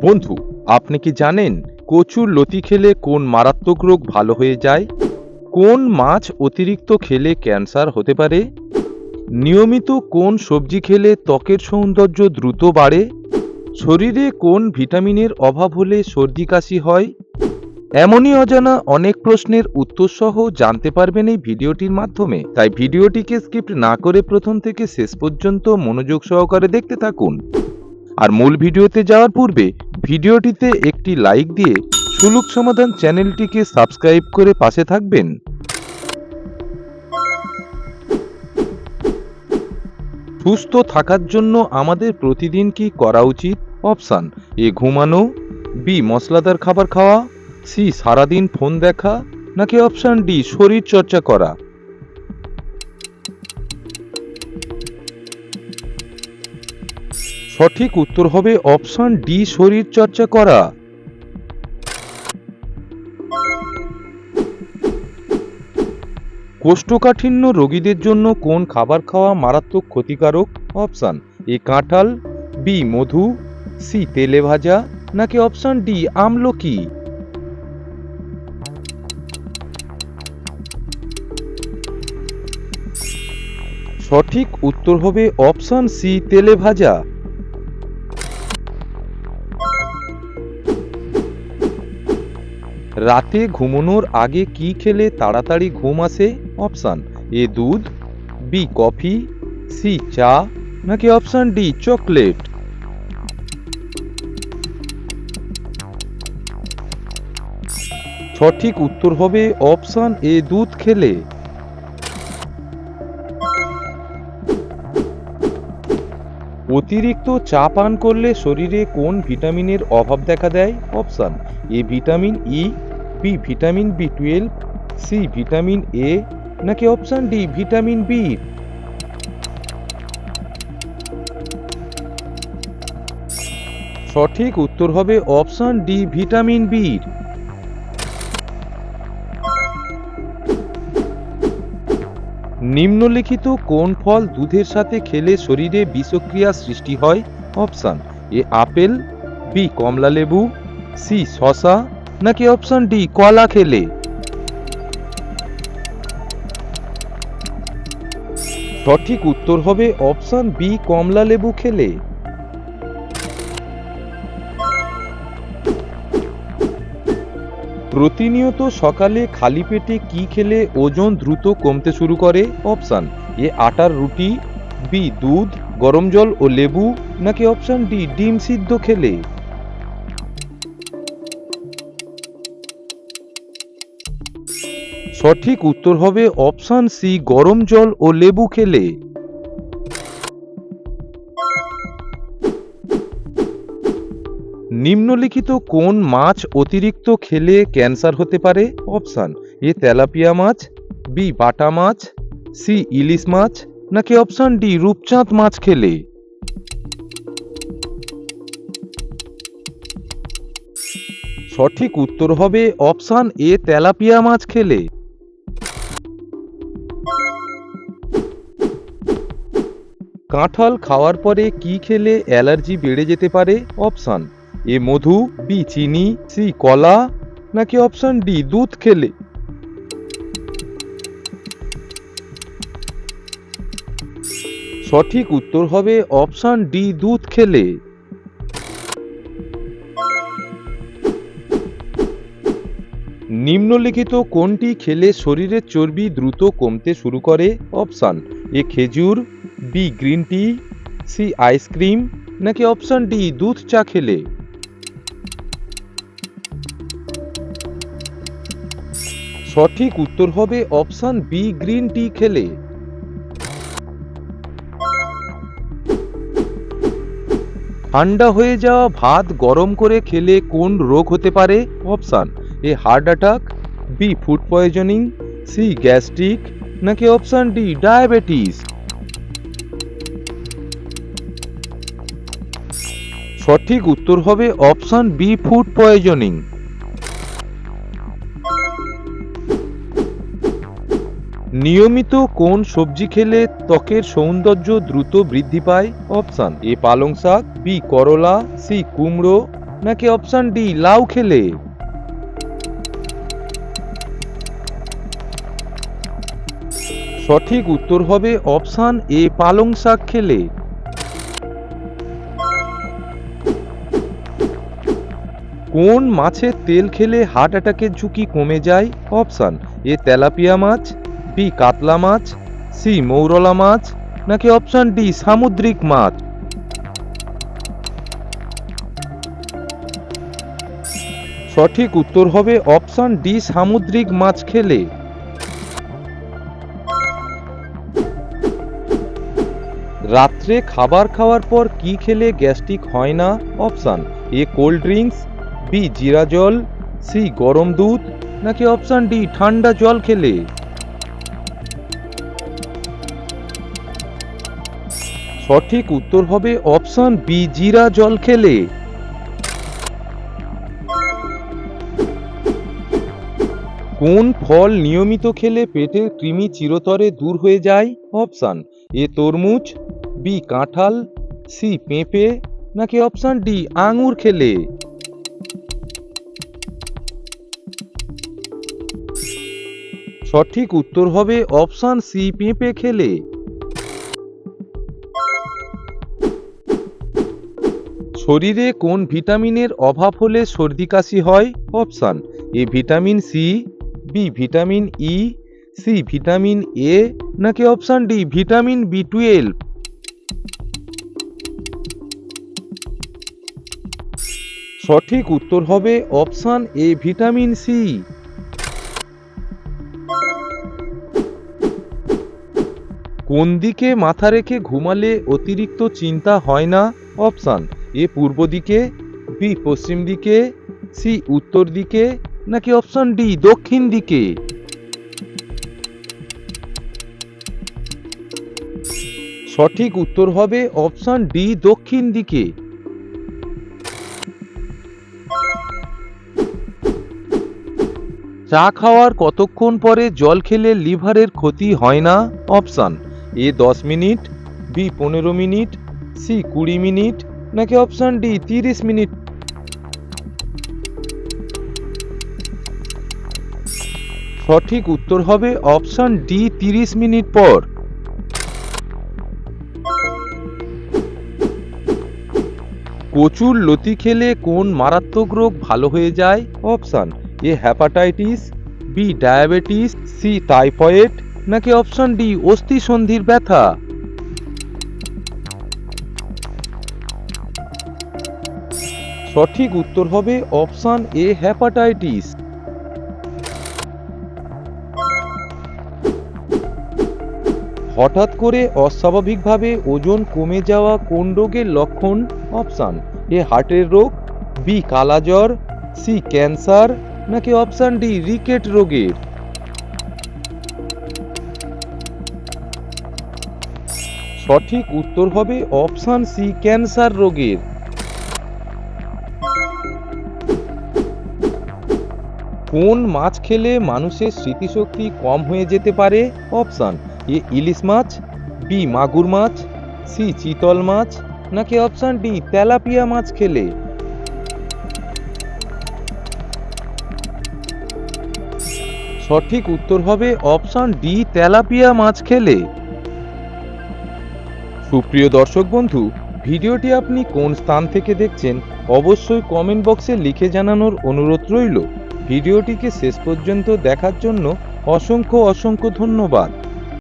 বন্ধু, আপনি কি জানেন কচুর লতি খেলে কোন মারাত্মক রোগ ভালো হয়ে যায়? কোন মাছ অতিরিক্ত খেলে ক্যান্সার হতে পারে? নিয়মিত কোন সবজি খেলে ত্বকের সৌন্দর্য দ্রুত বাড়ে? শরীরে কোন ভিটামিনের অভাব হলে সর্দি কাশি হয়? এমনই অজানা অনেক প্রশ্নের উত্তর সহ জানতে পারবেন এই ভিডিওটির মাধ্যমে। তাই ভিডিওটিকে স্কিপ না করে প্রথম থেকে শেষ পর্যন্ত মনোযোগ সহকারে দেখতে থাকুন। আর মূল ভিডিওতে যাওয়ার পূর্বে ভিডিওটিতে একটি লাইক দিয়ে সুলুক সমাধান চ্যানেলটিকে সাবস্ক্রাইব করে পাশে থাকবেন। সুস্থ থাকার জন্য আমাদের প্রতিদিন কি করা উচিত? অপশান, এ ঘুমানো, বি মশলাদার খাবার খাওয়া, সি সারাদিন ফোন দেখা, নাকি অপশান ডি শরীর চর্চা করা? সঠিক উত্তর হবে অপশন ডি, শরীর চর্চা করা। কোষ্ঠকাঠিন্য রোগীদের জন্য কোন খাবার খাওয়া মারাত্মক ক্ষতিকারক? অপশান এ, কাঁঠাল, বি, মধু, সি, তেলে ভাজা, নাকি অপশান ডি, আমলকি? সঠিক উত্তর হবে অপশন সি, তেলে ভাজা। রাতে ঘুমানোর আগে কি খেলে তাড়াতাড়ি ঘুম আসে? অপশান এ দুধ, বি কফি, সি চা, নাকি অপশান ডি চকলেট? সঠিক উত্তর হবে অপশান এ দুধ খেলে। অতিরিক্ত চা পান করলে শরীরে কোন ভিটামিনের অভাব দেখা দেয়? Option, A vitamin E, B vitamin B twelve, C vitamin A, নাকি অপশান ডি ভিটামিন বি? সঠিক উত্তর হবে অপশান ডি ভিটামিন বি। নিম্নলিখিত কোন ফল দুধের সাথে খেলে শরীরে বিষক্রিয়া সৃষ্টি হয়? অপশান এ আপেল, বি কমলা লেবু, সি শশা নাকি অপশান ডি কলা খেলে? সঠিক উত্তর হবে অপশান বি কমলা লেবু খেলে। প্রতিনিয়ত সকালে খালি পেটে কি খেলে ওজন দ্রুত কমতে শুরু করে? অপশান এ, আটার রুটি, বি, দুধ, গরম জল ও লেবু, নাকি অপশান ডি, ডিম সিদ্ধ খেলে? সঠিক উত্তর হবে অপশান সি, গরম জল ও লেবু খেলে। নিম্নলিখিত কোন মাছ অতিরিক্ত খেলে ক্যান্সার হতে পারে? অপশান, এ তেলাপিয়া মাছ, বি বাটা মাছ, সি ইলিশ মাছ, নাকি অপশান ডি রূপচাঁদ মাছ খেলে? সঠিক উত্তর হবে অপশান এ তেলাপিয়া মাছ খেলে। কাঁঠাল খাওয়ার পরে কি খেলে অ্যালার্জি বেড়ে যেতে পারে? অপশান এ মধু বি চিনি সি কলা, নাকি অপশান ডি দুধ খেলে? সঠিক উত্তর হবে অপশান ডি দুধ খেলে। নিম্নলিখিত কোনটি খেলে শরীরের চর্বি দ্রুত কমতে শুরু করে? অপশান এ খেজুর B green tea C ice cream নাকি অপশান ডি দুধ চা খেলে? সঠিক উত্তর হবে অপশান বি, গ্রিন টি খেলে। ঠান্ডা হয়ে যাওয়া ভাত গরম করে খেলে কোন রোগ হতে পারে? Option A, heart attack, B, food poisoning, C, gastric, নাকি অপশান ডি, ডায়াবেটিস? সঠিক উত্তর হবে অপশান বি, ফুড পয়জনিং। নিয়মিত কোন সবজি খেলে ত্বকের সৌন্দর্য দ্রুত বৃদ্ধি পায়? অপশান এ পালং শাক, বি করলা, সি কুমড়ো, নাকি অপশন ডি লাউ খেলে? সঠিক উত্তর হবে অপশন এ পালং শাক খেলে। কোন মাছের তেল খেলে হার্ট অ্যাটাকের ঝুঁকি কমে যায়? অপশন এ তেলাপিয়া মাছ বি কাতলা মাছ, সি মৌরলা মাছ, নাকি অপশন ডি সামুদ্রিক মাছ? সঠিক উত্তর হবে অপশন ডি সামুদ্রিক মাছ খেলে। রাত্রে খাবার খাওয়ার পর কি খেলে গ্যাস্ট্রিক হয় না? Option A cold drinks, B জিরা জল, সি গরম দুধ, নাকি অপশন ডি ঠান্ডা জল খেলে? সঠিক উত্তর হবে অপশন বি, জিরা জল খেলে। কোন ফল নিয়মিত খেলে পেটের কৃমি চিরতরে দূর হয়ে যায়? অপশন এ, তরমুজ, বি, কাঁঠাল, সি, পেঁপে, নাকি অপশন ডি, আঙুর খেলে? সঠিক উত্তর হবে অপশন সি, পেঁপে খেলে। শরীরে কোন ভিটামিনের অভাব হলে সর্দি কাশি হয়? Option, A vitamin C, B vitamin E, C vitamin A, নাকি option D vitamin B twelve? সঠিক উত্তর হবে অপশান এ ভিটামিন সি। কোন দিকে মাথা রেখে ঘুমালে অতিরিক্ত চিন্তা হয় না? অপশন এ পূর্ব দিকে বি পশ্চিম দিকে সি উত্তর দিকে, নাকি অপশন ডি দক্ষিণ দিকে? সঠিক উত্তর হবে অপশন ডি দক্ষিণ দিকে। চা খাওয়ার কতক্ষণ পরে জল খেলে লিভারের ক্ষতি হয় না? অপশন এ দশ মিনিট বি পনেরো মিনিট সি কুড়ি মিনিট নাকি অপশন ডি তিরিশ মিনিট। সঠিক উত্তর হবে অপশন ডি তিরিশ মিনিট পর। কচুর লতি খেলে কোন মারাত্মক রোগ ভালো হয়ে যায়? Option A hepatitis B diabetes C typhoid নাকি অপশন ডি অস্থি সন্ধির ব্যথা? সঠিক উত্তর হবে অপশান এ হ্যাপাটাইটিস হঠাৎ করে অস্বাভাবিকভাবে ওজন কমে যাওয়া কোন রোগের লক্ষণ? অপশান এ, হার্টের রোগ, বি কালাজ্বর সি, ক্যান্সার, নাকি অপশান ডি, রিকেট রোগের? সঠিক উত্তর হবে অপশান সি, ক্যান্সার রোগের। কোন মাছ খেলে মানুষের স্মৃতিশক্তি কম হয়ে যেতে পারে? অপশান, এ ইলিশ মাছ, বি মাগুর মাছ, সি চিতল মাছ, নাকি অপশান ডি তেলাপিয়া মাছ খেলে? সঠিক উত্তর হবে অপশন ডি তেলাপিয়া মাছ খেলে। সুপ্রিয় দর্শক বন্ধু, ভিডিওটি আপনি কোন স্থান থেকে দেখছেন, অবশ্যই কমেন্ট বক্সে লিখে জানানোর অনুরোধ রইল। ভিডিওটিকে শেষ পর্যন্ত দেখার জন্য অসংখ্য অসংখ্য ধন্যবাদ।